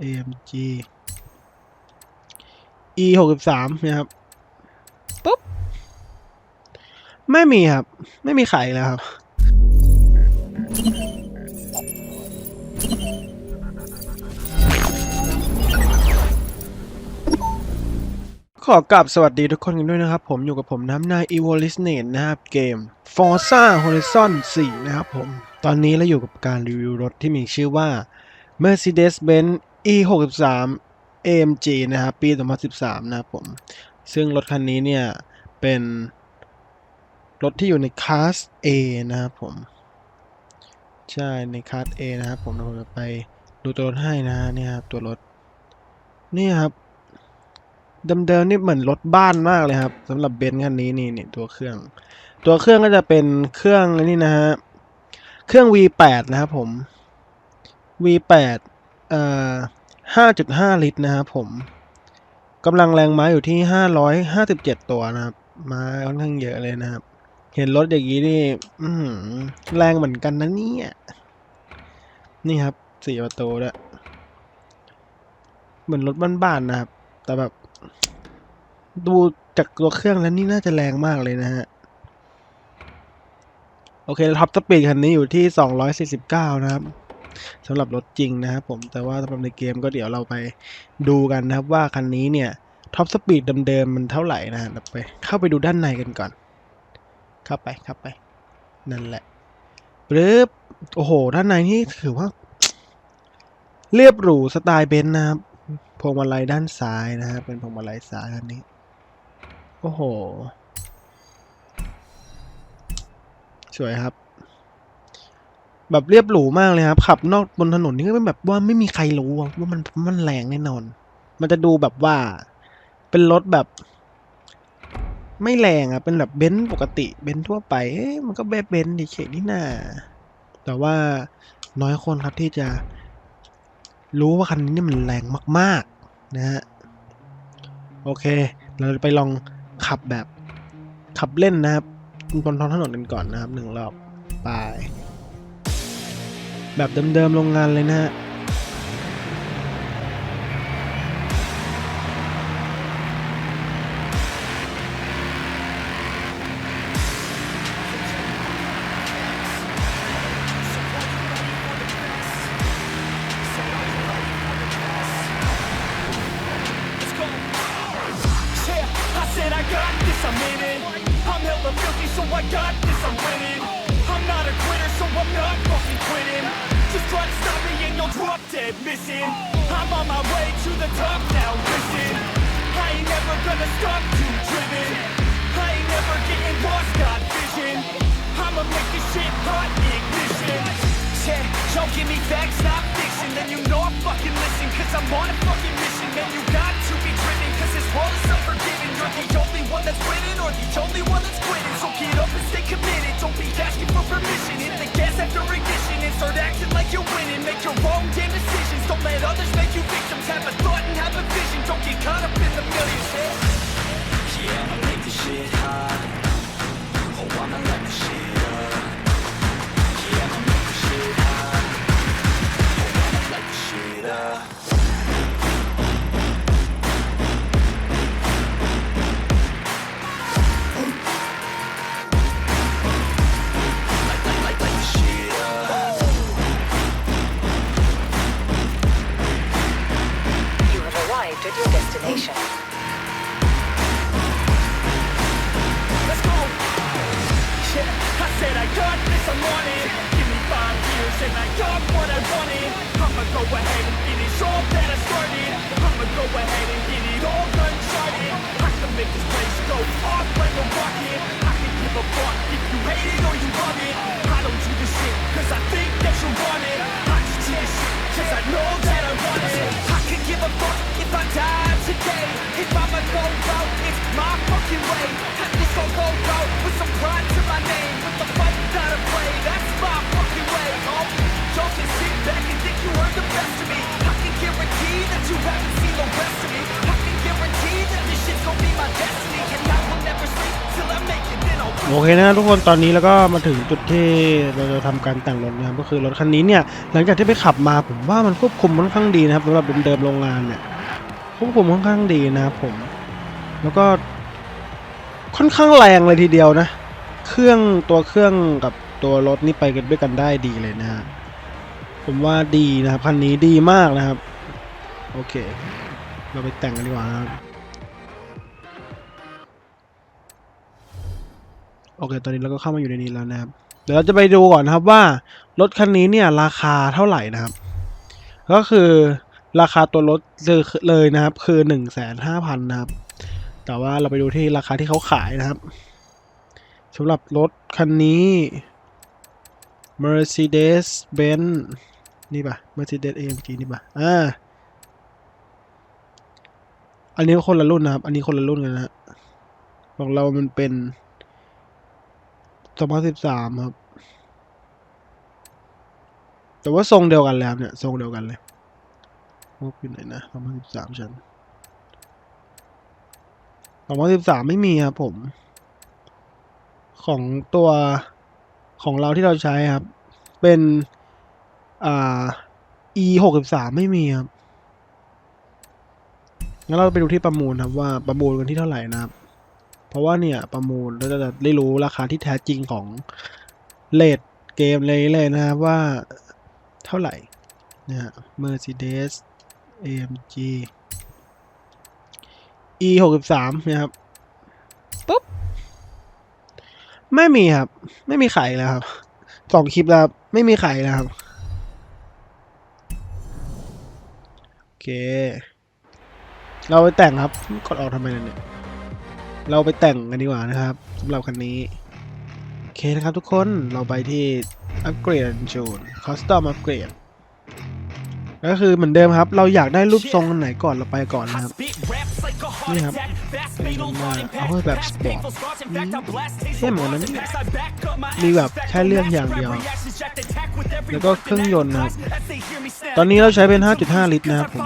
AMG E หกสิบสามนะครับปุ๊บ ไม่มีครับ ไม่มีขายอีกแล้วครับ ขอกลับสวัสดีทุกคนกันด้วยนะครับ ผมอยู่กับผมน้ำนาย e v o l u t i o n a t e นะครับ เกม Forza Horizon 4 นะครับผม ตอนนี้เราอยู่กับการรีวิวรถที่มีชื่อว่า Mercedes-Benz E63 AMG นะครับปี 2013 นะครับผม ซึ่งรถคันนี้เนี่ย เป็น รถที่อยู่ในคลาส A นะครับผม ใช่ในคลาส A นะครับผมเดี๋ยวผมจะไปดูตัวรถให้นะฮะเนี่ยครับตัวรถ นี่ครับเดิมๆนี่เหมือนรถบ้านมากเลยครับสำหรับเบนซ์คันนี้นี่นี่ตัวเครื่อง ตัวเครื่องก็จะเป็นเครื่องนี่นะฮะเครื่อง V8 นะครับผม V8 เอ่อ 5.5 ลิตรนะครับผมกำลังแรงม้าอยู่ที่ 557 ตัวนะครับ มาค่อนข้างเยอะเลยนะครับ เห็นรถอย่างนี้นี่แรงเหมือนกันนะเนี่ย นี่ครับสี่ประตูด้วยเหมือนรถบ้านๆนะครับ แต่แบบ ดูจากตัวเครื่องแล้วนี่น่าจะแรงมากเลยนะฮะ โอเคท็อปสปีดคันนี้อยู่ที่ 249 นะครับ สำหรับรถจริงนะครับผมแต่ว่าสำหรับในเกมก็เดี๋ยวเราไปดูกันนะครับว่าคันนี้เนี่ยท็อปสปีดเดิมๆมันเท่าไหร่นะฮะเราไปเข้าไปดูด้านในกันก่อน เข้าไปเข้าไป นั่นแหละปึ๊บโอ้โห ด้านในนี่ถือว่า เรียบหรูสไตล์เบนซ์นะครับพวงมาลัยด้านซ้ายนะฮะเป็นพวงมาลัยซ้ายอันนี้ โอ้โห สวยครับ แบบเรียบหรูมากเลยครับ ขับนอกบนถนนนี่ก็เป็นแบบว่าไม่มีใครรู้ว่ามันมันแรงแน่นอน มันจะดูแบบว่า เป็นรถแบบ ไม่แรงอะเป็นแบบเบนซ์ปกติเบนซ์ทั่วไปเอ๊ะมันก็แบบเบนซ์ดิเฉยนี่นาแต่ว่าน้อยคนครับที่จะรู้ว่าคันนี้นี่มันแรงมาก ๆ นะฮะโอเค เราไปลองขับแบบขับเล่นนะครับบนท้องถนนกันก่อนนะครับหนึ่งรอบไป แบบเดิมๆโรงงานเลยนะฮะ or the only one that's quitting. So get up and stay committed. Don't be asking for permission. Hit the gas after ignition and start acting like you're winning. Make your own damn decisions. Don't let others make you victims. Have a thought and have a vision. Don't get caught up in the millions. Yeah, yeah I'ma make this shit hot. Oh, I'ma light this shit up. Yeah, I'ma make this shit hot. Oh, I'ma light this shit up. At your destination. Let's go. Yeah, I said I got this, I'm on it. Give me five years and I got what I wanted. I'ma go ahead and finish all that I started. I'ma go ahead and get it all uncharted. I can make this place go off like a rocket. I can give a fuck if you hate it or you love it. I don't do this shit cause I think that you want it. I just do this shit cause I know that I want it. Could give a fuck if I die today. If I'ma go out, it's my fucking way. I just gon' go out with some pride to my name. With the fight that I play, that's my fucking way. Oh, y'all can sit back and think you heard the best of me. I can guarantee that you haven't seen the rest of me. I โอเคนะทุกคนตอนนี้แล้วก็มาถึงจุดที่เราจะทำการแต่งรถนะครับก็คือรถคันนี้เนี่ยหลังจากที่ไปขับมาผมว่ามันควบคุมค่อนข้างดีนะครับสำหรับเดิมๆโรงงานเนี่ยควบคุมค่อนข้างดีนะครับผม แล้วก็ค่อนข้างแรงเลยทีเดียวนะ เครื่องตัวเครื่องกับตัวรถนี่ไปกันด้วยกันได้ดีเลยนะฮะผมว่าดีนะครับคันนี้ดีมากนะครับ โอเค เราไปแต่งกันดีกว่านะครับ โอเคตอนนี้เราก็เข้ามาอยู่ในนี้แล้วนะครับ เดี๋ยวเราจะไปดูก่อนนะครับว่ารถคันนี้เนี่ยราคาเท่าไหร่นะครับ ก็คือราคาตัวรถเลยนะครับ คือหนึ่งแสนห้าพันนะครับ แต่ว่าเราไปดูที่ราคาที่เขาขายนะครับสำหรับรถคันนี้ Mercedes Benz นี่ป่ะ Mercedes AMG นี่ป่ะ อ่า อันนี้คนละรุ่นนะครับ อันนี้คนละรุ่นกันนะฮะของเรามันเป็น สองพันสิบสามครับ แต่ว่าทรงเดียวกันเลยครับเนี่ยทรงเดียวกันเลยงบอยู่ไหนนะสองพันสิบสามชั้นสองพันสิบสามไม่มีครับผม ของตัวของเราที่เราใช้ครับ เป็น อ่า e หกสิบสามไม่มีครับงั้นเราไปดูที่ประมูลครับว่าประมูลกันที่เท่าไหร่นะครับ เพราะว่าเนี่ยประมูลเราจะได้รู้ราคาที่แท้จริงของเลทเกมเลยเลยนะครับว่าเท่าไหร่นะฮะ Mercedes AMG E หกสิบสามนะครับปุ๊บไม่มีครับ ไม่มีขายแล้วครับสองคลิปแล้วไม่มีขายแล้วครับโอเค เราไปแต่งครับ กดออกทำไมเนี่ย เราไปแต่งกันดีกว่านะครับสำหรับคันนี้ โอเคนะครับทุกคนเราไปที่อัปเกรดจูนคอสตอมอัปเกรดก็คือเหมือนเดิมครับ เราอยากได้รูปทรงอันไหนก่อนเราไปก่อนนะครับ นี่ครับเอาให้แบบสปอร์ตเท่เหมือนกันนะเนี่มีแบบแค่เรื่องอย่างเดียว แล้วก็เครื่องยนต์นะครับ ตอนนี้เราใช้เป็น 5.5 ลิตรนะครับผม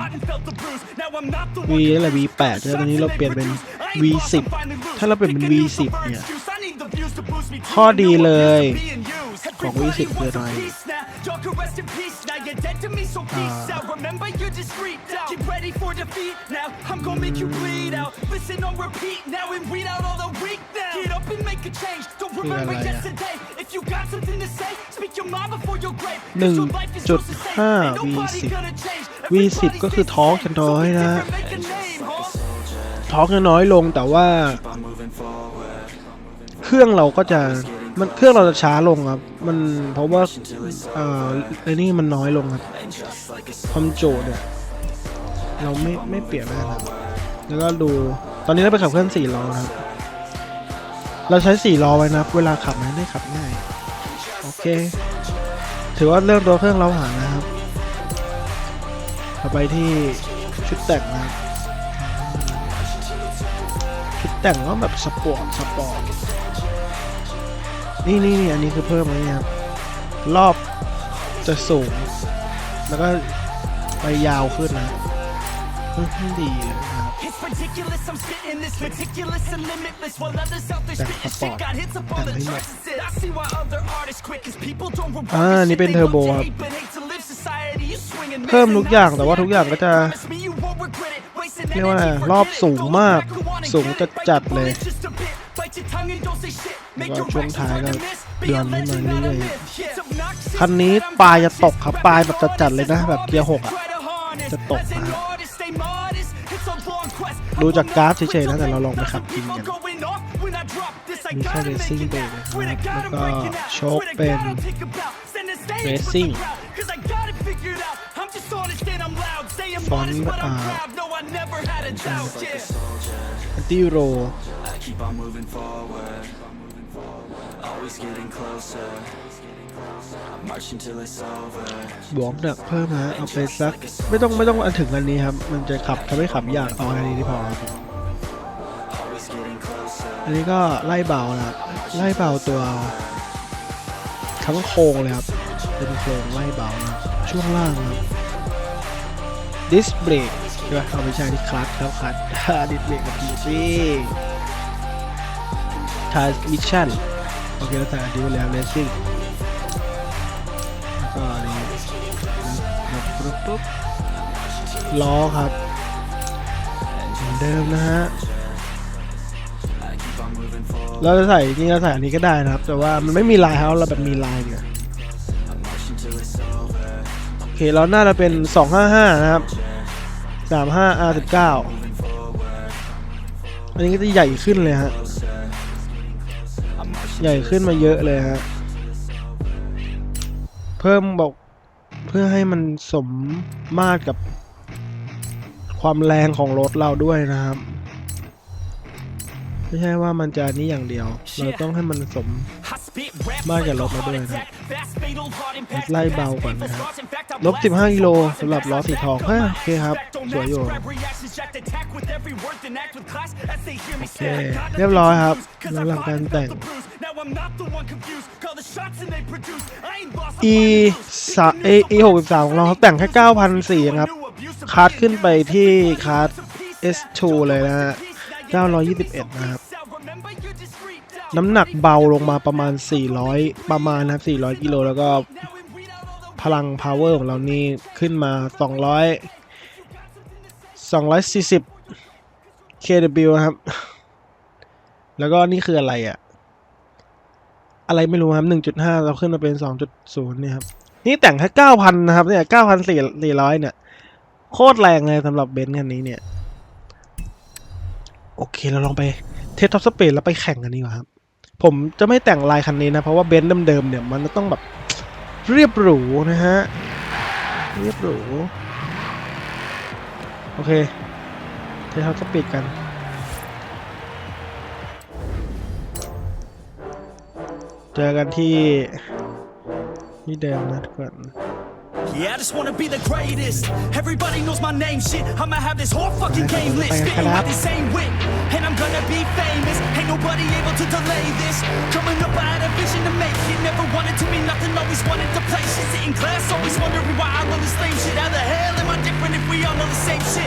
V นั่นแหละ V8 แล้วตอนนี้เราเปลี่ยนเป็น V10 ถ้าเราเปลี่ยนเป็น V10 เนี่ย ข้อดีเลยของ V10 คืออะไร อ่า1.5 V10 V10 ก็คือท้องจะน้อยนะ ท้องจะน้อยลงแต่ว่า เครื่องเราก็จะ มันเครื่องเราจะช้าลงครับ มันเพราะว่าเอ่อไอ้นี่มันน้อยลงครับความโจุเนี่ยเราไม่ไม่เปลี่ยนได้ครับ แล้วก็ดูตอนนี้เราไปขับเคลื่อนสี่ล้อครับ เราใช้สี่ล้อไว้นะเวลาขับมันได้ขับง่ายโอเค ถือว่าเรื่องตัวเครื่องเราหานะครับต่อไปที่ชุดแต่งนะครับชุดแต่งก็แบบสปอร์ตสปอร์ต นี่นี่นี่อันนี้คือเพิ่มอะไรเนี่ยครับรอบจะสูง แล้วก็ไปยาวขึ้นนะค่อนข้างดีเลยนะครับ It's ridiculous, I'm spitting this meticulous and limitless While others out there spitting shit got hits up on the charts and sit. I see why other artists quit cause people don't reward อ่า the นี่ shit เป็น they เทอร์โบ love to ครับ hate, but hate to live society. You swing and miss เพิ่ม and ทุกอย่าง that's แต่ว่าทุกอย่างก็จะ Promise me you won't regret it. Wasting เรียกว่า energy, รอบ forget it. สูง Go มาก back, go on and สูง get จั it. ด Bite จัด your เลย ก็ช่วงท้ายก็เดือนนี้มาเรื่อยๆคันนี้ปลายจะตกครับปลายแบบจัดๆเลยนะแบบเกียร์หกอะจะตกนะดูจากกราฟเฉยๆนะแต่เราลองไปขับจริงกันมีแค่เรซิ่งเบรกนะครับแล้วก็โชคเป็นเรซิ่งฟอนต์อ่าตี้โร บวกเนี่ยเพิ่มนะเอาไปสัก ไม่ต้องไม่ต้องอันถึงอันนี้ครับ มันจะขับทำให้ขับยากเอาอันนี้ที่พอครับ Always getting closer. อันนี้ก็ไล่เบานะครับ ไล่เบาตัวทั้งโครงเลยครับ เป็นโครงไล่เบานะครับช่วงล่างครับดิสเบรกใช่ไหมเอาไปใช้ที่คลัตช์ครับคลัตช์ดิสเบรกกับดีซี่ทาร์มิชชั่น โอเคเราใส่อันนี้ไปแล้วเลสซิ่งแล้วก็อันนี้ปุ๊บปุ๊บปุ๊บล้อครับเหมือนเดิมนะฮะเราจะใส่จริงๆเราใส่อันนี้ก็ได้นะครับ แต่ว่ามันไม่มีลายครับเราแบบมีลายเนี่ยโอเคเราน่าจะเป็น 255 นะครับ 35 R19 อันนี้ก็จะใหญ่ขึ้นเลยฮะ ใหญ่ขึ้นมาเยอะเลยฮะ เพิ่มบอกเพื่อให้มันสมมาตรกับความแรงของรถเราด้วยนะครับ ไม่ใช่ว่ามันจะนี่อย่างเดียว เราต้องให้มันสมมาจากรถมาด้วยนะไล่เบาก่อนนะครับลบ 15กิโลสำหรับล้อสีทองฮะโอเคครับ สวยอยู่โอเคเรียบร้อยครับแล้วหลังการแต่ง e สา e e หกสิบสามของเราเขาแต่งแค่เก้าพันสี่ครับคาร์ดขึ้นไปที่คาร์ด S2 เลยนะฮะ921 นะครับ น้ำหนักเบาลงมาประมาณ 400 ประมาณนะครับ 400 กิโล แล้วก็พลัง power ของเรานี่ขึ้นมา 200 240 kW นะครับ แล้วก็นี่คืออะไรอะ่ะ อะไรไม่รู้ครับ1.5เราขึ้นมาเป็น2.0เนี่ยครับนี่แต่งแค่9,000นะครับเนี่ย9,400เนี่ย โคตรแรงเลยสำหรับเบนซ์คันนี้เนี่ย โอเคเราลองไปเทสท็อปสเปดแล้วไปแข่งกันดีกว่าครับ ผมจะไม่แต่งลายคันนี้นะ เพราะว่าเบนซ์เดิมๆเนี่ยมันจะต้องแบบเรียบหรูนะฮะ เรียบหรู โอเค เทสท็อปสเปดกัน เจอกันที่ที่เดิมนะทุกคน Yeah, I just wanna be the greatest. Everybody knows my name, shit. I'ma have this whole fucking game list. Spitting with the same wit, and I'm gonna be famous. Ain't nobody able to delay this. Coming up, I had a vision to make it. Never wanted to be nothing, always wanted to play shit. Sit in class, always wondering why I love this lame shit. How the hell am I different if we all know the same shit?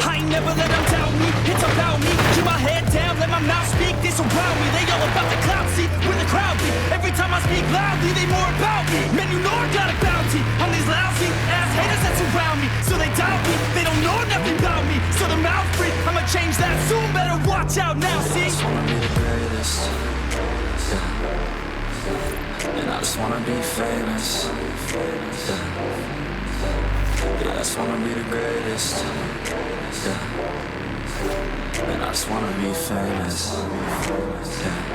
I speak loudly, they more about me. Man, you know I got a bounty on these lousy ass haters that surround me. So they doubt me. They don't know nothing about me. So the mouth free. I'ma change that soon. Better watch out now. See. wanna be the greatest. Yeah. And I just wanna be famous. Yeah. Yeah, I just wanna be the greatest. Yeah. And I just wanna be famous. Yeah.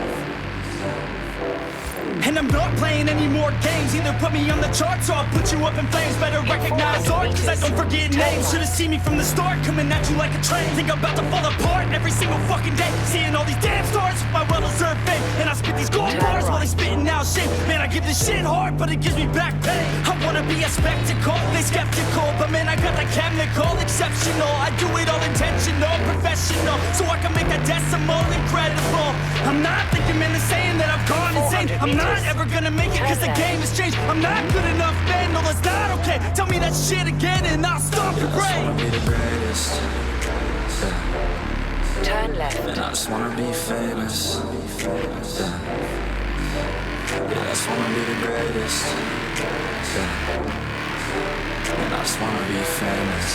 And I'm not playing any more games. Either put me on the charts or I'll put you up in flames. Better recognize art, cause I don't forget names. Should've seen me from the start, coming at you like a train. Think I'm about to fall apart every single fucking day. Seeing all these damn I give this shit hard, but it gives me back pain. I wanna be a spectacle, they skeptical. But man, I got the chemical, exceptional. I do it all intentional, professional. So I can make a decimal incredible. I'm not thinking, man, they're saying that I've gone insane. I'm not ever gonna make it cause the game has changed. I'm not good enough, man. No, that's not okay. Tell me that shit again and I'll stop your I just brain. wanna be the greatest. Yeah. Turn left. And I just wanna be famous. Yeah. Yeah, I just wanna be the greatest. Yeah. And I just wanna be famous.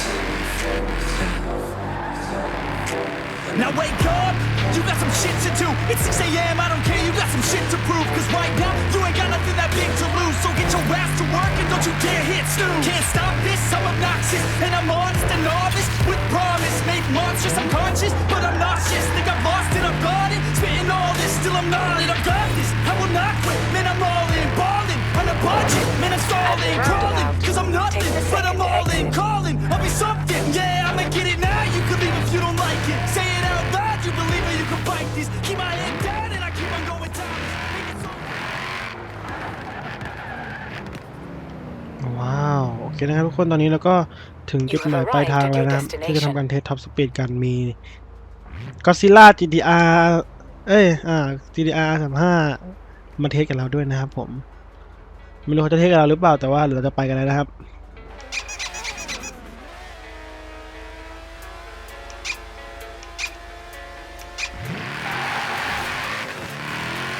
Yeah. Now wake up, you got some shit to do. It's 6 a.m., I don't care, you got some shit to prove. Cause right now, you ain't got nothing that big to lose. So get your ass to work and don't you dare hit snooze. Can't stop this, I'm obnoxious. And I'm honest and novice with promise. Make monstrous, I'm conscious, but I'm nauseous. Think I've lost it, I've got it. Spitting all this, still I'm not it. I've got On a budget, man, I'm stalling, crawling. Cause I'm nothing, but I'm all in, calling. I'll be something, yeah, I'ma get it now. You can leave if you don't like it. Say it out loud, you believe it, you can fight this. Keep my head down and I keep on going down. Make it so ว้าว โอเคนะครับทุกคนตอนนี้เราก็ถึงจุดหมายปลายทางแล้วนะครับ ที่จะทำการเทสท็อปสปีดกันมีก็ซิล่า GTR เอ้ย อ่า GTR 35 มาเทสกับเราด้วยนะครับผม ไม่รู้เขาจะเทสกับเราหรือเปล่าแต่ว่าเราจะไปกันแล้วนะครับ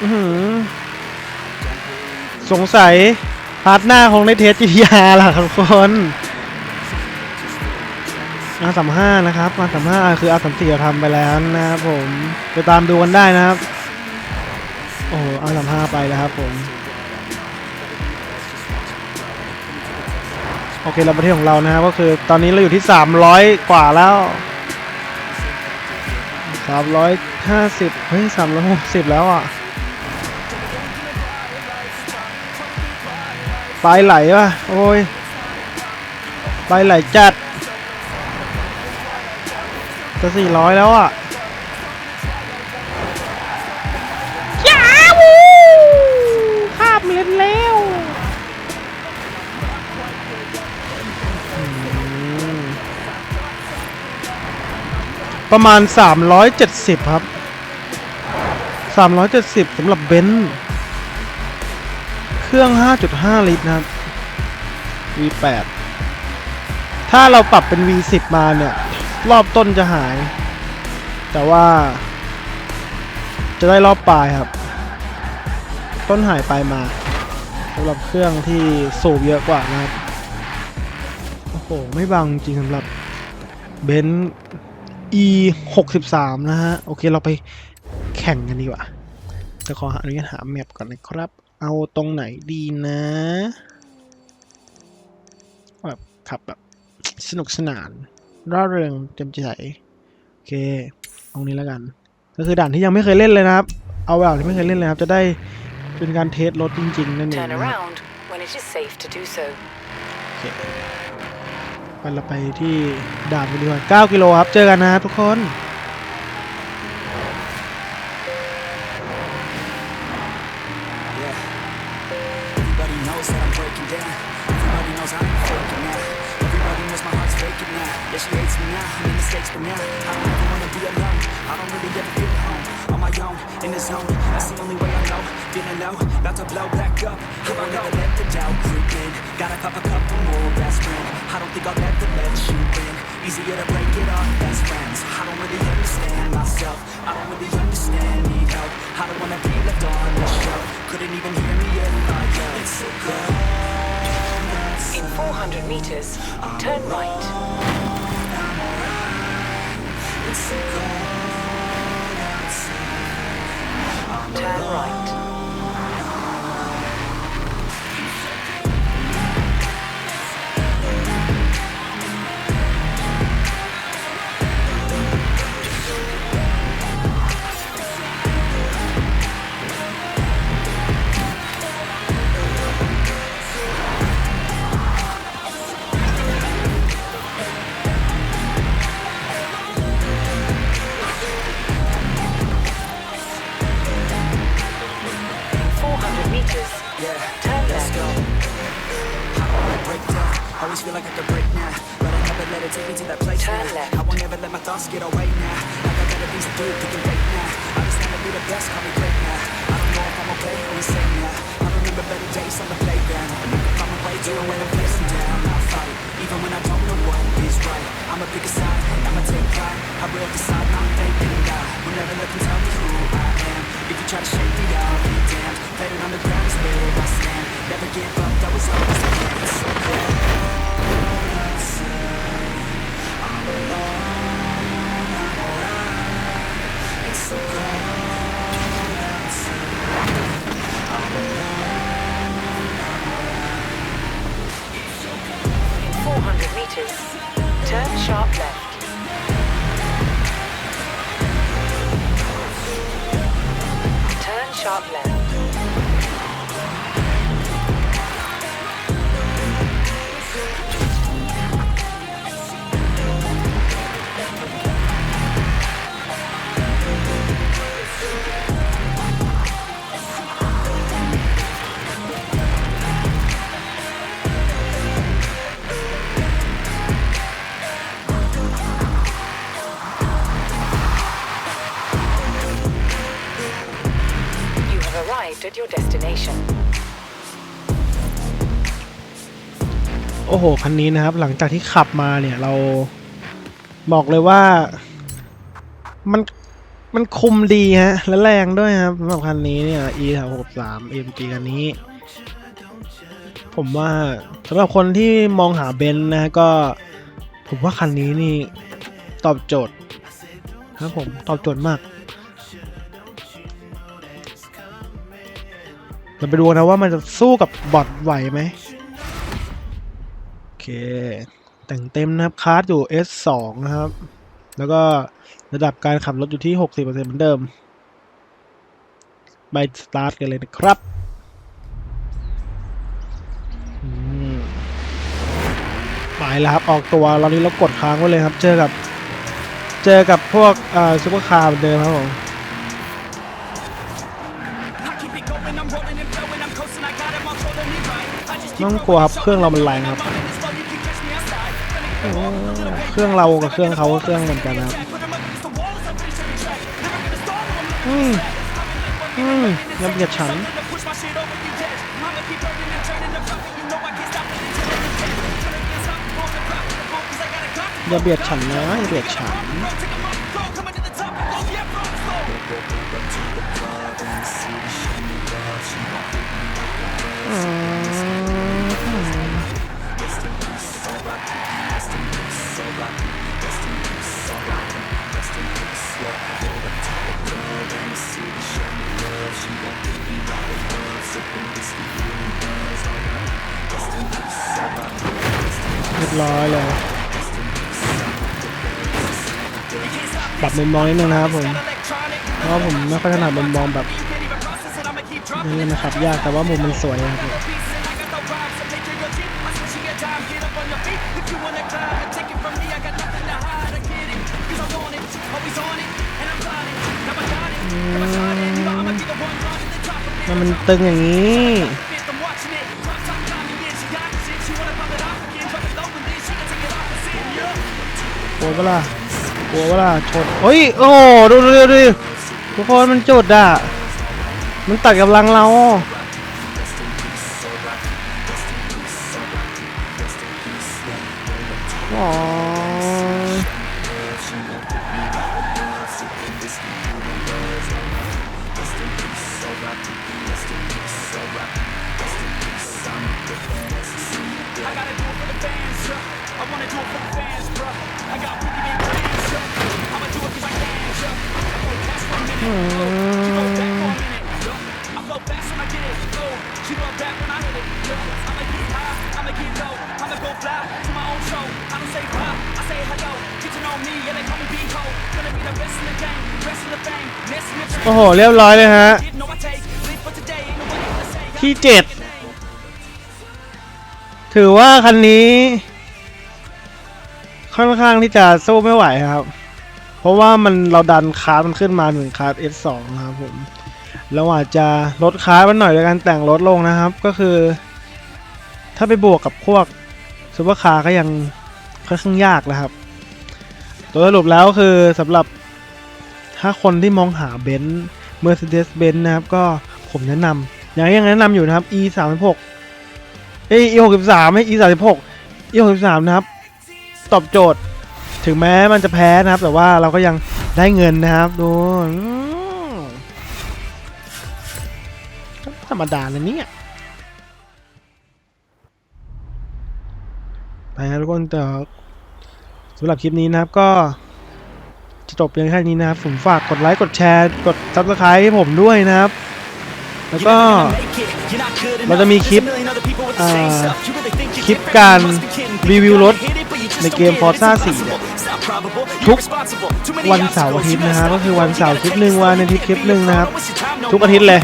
อือสงสัยพาร์ทหน้าคงได้เทส GTR ล่ะครับทุกคนอาสามห้านะครับอาสามห้าคืออาสามสี่ทำไปแล้วนะครับผมไปตามดูกันได้นะครับ โอ้อาสามห้าไปแล้วครับผม โอเคเราประเทศของเรานะครับก็คือตอนนี้เราอยู่ที่ 300 กว่าแล้ว 350 เฮ้ย 360 แล้วอะปลายไหลป่ะ โอ้ยปลายไหลจัดจะ400 แล้วอะ ประมาณ 370 ครับ 370สำหรับเบนซ์เครื่อง 5.5 ลิตรนะครับ V8 ถ้าเราปรับเป็น V10 มาเนี่ย รอบต้นจะหาย แต่ว่า จะได้รอบปลายครับ ต้นหายปลายมาสำหรับเครื่องที่สูบเยอะกว่านะครับ โอ้โห ไม่บังจริงสำหรับเบนซ์ e 6 3นะฮะ โอเคเราไปแข่งกันดีกว่าจะขอหาอนุญาตหาแมปก่อนนะครับ เอาตรงไหนดีนะแบบขับแบบสนุกสนานร่าเริงเต็มใจโอเคตรงนี้แล้วกัน ก็คือด่านที่ยังไม่เคยเล่นเลยนะครับ เอาแบบที่ไม่เคยเล่นเลยครับ จะได้เป็นการเทสรถจริงๆนั่นเอง Turn นะครับ around when it is safe to do so. โอเค ไปเราไปที่ด่านกันดีกว่า9กิโลครับ เจอกันนะครับทุกคน think I'll ever let you in. Easier to break it off best friends. I don't really understand myself. I don't really understand. Need help. I don't wanna be left on the shelf. Couldn't even hear me if I yelled. It's so cold. In 400 meters, turn right. It's so cold outside. Turn right. Arrived at your destination. โอ้โห คันนี้นะครับ หลังจากที่ขับมาเนี่ยเราบอกเลยว่ามันมันคุมดีฮะ และแรงด้วยครับสำหรับคันนี้เนี่ย e 3 6 3 AMG คันนี้ ผมว่าสำหรับคนที่มองหาเบนซ์นะก็ ผมว่าคันนี้นี่ตอบโจทย์ครับผมตอบโจทย์มาก เราไปดูนะว่ามันจะสู้กับบอทไหวไหมโอเค แต่งเต็มนะครับคาร์ดอยู่ S2 นะครับ แล้วก็ระดับการขับรถอยู่ที่ 60%เหมือนเดิม ไปสตาร์ทกันเลยนะครับอืมไปแล้วครับ ออกตัวเรานี้เรากดค้างไว้เลยครับ เจอกับ เจอกับพวกอ่อซูเปอร์คาร์เหมือนเดิมครับผม ต้องกลัวครับเครื่องเรามันแรงครับเครื่องเรากับเครื่องเขาก็เครื่องเหมือนกันครับอืมอืมลำเบียดฉันอย่าเบียดฉันนะเบียดฉันอืม เรียบร้อยเลยปรับมุมมองนิดนึงนะครับผม เพราะผมไม่ค่อยถนัดมุมมองแบบนี้นะครับยากแต่ว่ามุมมันสวยครับ มันมันตึงอย่างนี้ กลัวเปะล่ากลัวเปะล่าชนเฮ้ย โอ้โดูดูดูดูทุกคนมันจุดอะ มันตัดกำลังเราอ๋อ เรียบร้อยเลยฮะ ที่เจ็ดถือว่าคันนี้ ค่อนข้างที่จะสู้ไม่ไหวครับ เพราะว่ามันเราดันคาร์ดมันขึ้นมาหนึ่งคาร์ด S2 นะครับผมเราอาจจะลดคาร์ดมันหน่อยโดยการแต่งรถลงนะครับ ก็คือ ถ้าไปบวกกับพวกซูเปอร์คาร์ก็ยังค่อนข้างยากนะครับ ตัวสรุปแล้วคือสำหรับถ้าคนที่มองหาเบนซ์ Mercedes Benz นะครับ ก็ผมแนะนำอย่างยังแนะนำอยู่นะครับ E 3 6เอ E 6 3ไม่ E 3 6 E 6 3นะครับ ตอบโจทย์ ถึงแม้มันจะแพ้นะครับ แต่ว่าเราก็ยังได้เงินนะครับดูธรรมดาเลยเนี่ยไปครับทุกคนแต่สำหรับคลิปนี้นะครับก็ จะจบเพียงแค่นี้นะครับ ผมฝากกดไลค์กดแชร์กด subscribe ให้ผมด้วยนะครับ แล้วก็เราจะมีคลิปคลิปการรีวิวรถในเกม Forza 4 ทุกวันเสาร์อาทิตย์นะครับก็คือวันเสาร์คลิปหนึ่งวันอาทิตย์คลิปหนึ่งนะครับ ทุกอาทิตย์เลย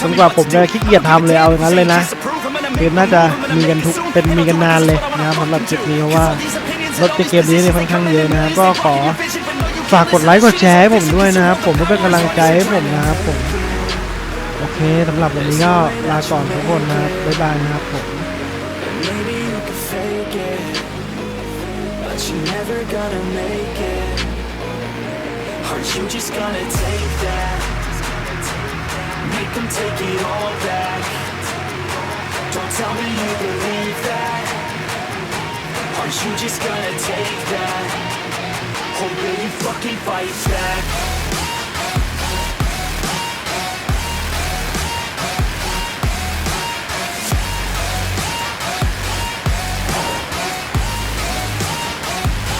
จนกว่าผมจะขี้เกียจทำเลยเอาอย่างนั้นเลยนะคือน่าจะมีกันทุกเป็นมีกันนานเลยนะครับสำหรับคลิปนี้เพราะว่ารถในเกมนี้เนี่ยค่อนข้างเยอะนะครับก็ขอ ฝากกดไลค์กดแชร์ให้ผมด้วยนะครับ ผมเพื่อเป็นกำลังใจให้ผมนะครับผม โอเคสำหรับวันนี้ก็ลาก่อนทุกคนนะครับ บ๊ายบายนะครับผม Maybe you could fake it, but you're never gonna make it. Aren't you just gonna take that? Make them take it all back. Don't tell me you believe that. Aren't you just gonna take that? Or will you fucking fight back?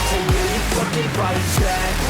Or will you fucking fight back?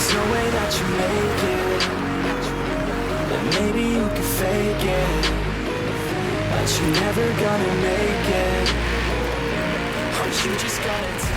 There's no way that you make it. And maybe you can fake it. But you're never gonna make it. Or you just gotta